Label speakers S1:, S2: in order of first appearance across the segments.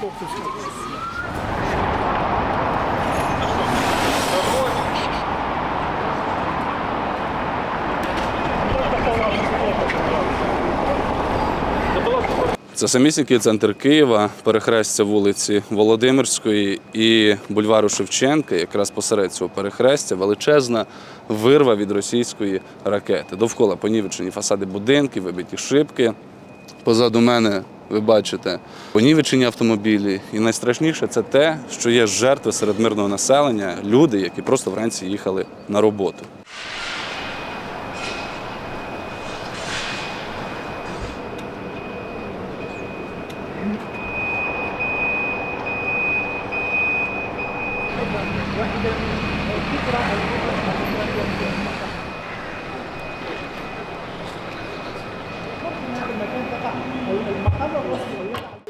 S1: Хлопці. Це самісінький центр Києва, перехрестя вулиці Володимирської і бульвару Шевченка, якраз посеред цього перехрестя, величезна вирва від російської ракети. Довкола понівечені фасади будинків, вибиті шибки. Позаду мене ви бачите понівечені автомобілі. І найстрашніше це те, що є жертви серед мирного населення, люди, які просто вранці їхали на роботу.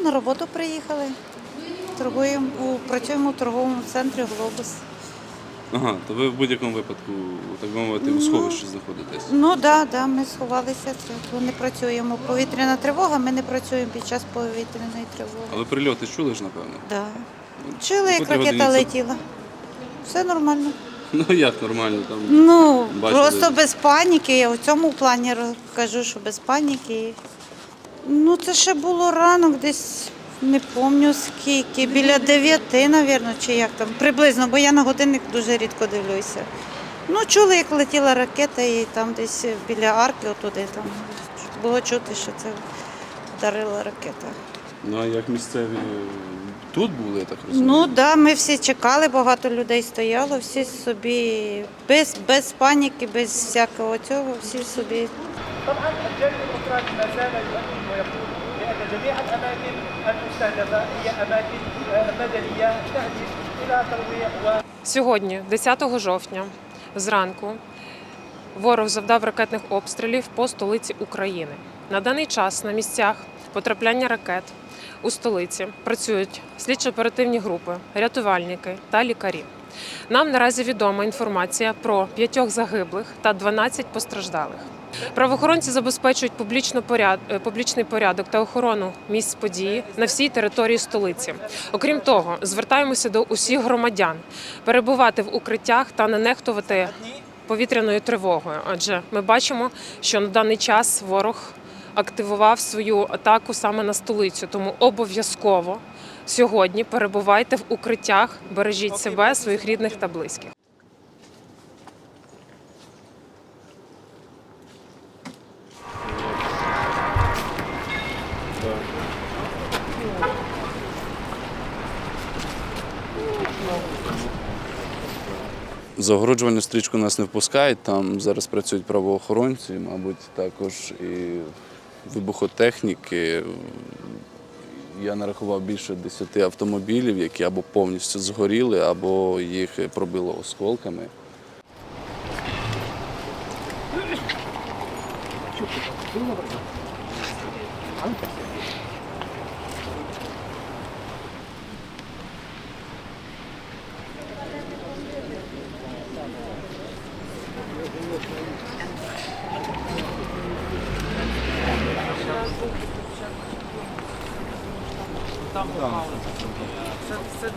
S2: На роботу приїхали. Торгуємо у працюємо у торговому центрі Глобус.
S1: Ага, то ви в будь-якому випадку, так би мовити, у сховищі знаходитесь.
S2: Ну так, да, да, ми сховалися. Це не працюємо. Повітряна тривога. Ми не працюємо під час повітряної тривоги.
S1: Але прильоти чули ж, напевно.
S2: Да. Чули, як ракета
S1: це?
S2: летіла. Все нормально.
S1: Ну як нормально там.
S2: Ну,
S1: Бачили.
S2: просто без паніки. Я в цьому плані кажу, що без паніки. Ну, це ще було ранок, десь не пам'ятаю скільки, біля дев'яти, напевно, чи як там. Приблизно, бо я на годинник дуже рідко дивлюся. Ну, чули, як летіла ракета, і там десь біля арки, отуди там було чути, що це вдарила ракета.
S1: Ну а як місцеві тут були, я так розумію?
S2: Ну так, да, ми всі чекали, багато людей стояло, всі собі без без паніки, без всякого цього, всі собі.
S3: Сьогодні, 10 жовтня, зранку, ворог завдав ракетних обстрілів по столиці України. На даний час на місцях потрапляння ракет у столиці працюють слідчо-оперативні групи, рятувальники та лікарі. Нам наразі відома інформація про п'ятьох загиблих та 12 постраждалих. Правоохоронці забезпечують е, публічний порядок та охорону місць події на всій території столиці. Окрім того, звертаємося до усіх громадян перебувати в укриттях та не нехтувати повітряною тривогою. Адже ми бачимо, що на даний час ворог активував свою атаку саме на столицю. Тому обов'язково сьогодні перебувайте в укриттях, бережіть себе, своїх рідних та близьких.
S1: Загороджувальну стрічку нас не впускають, там зараз працюють правоохоронці, мабуть, також і вибухотехніки. Я нарахував більше 10 автомобілів, які або повністю згоріли, або їх пробило осколками. Thank you. tam tamam. Set, set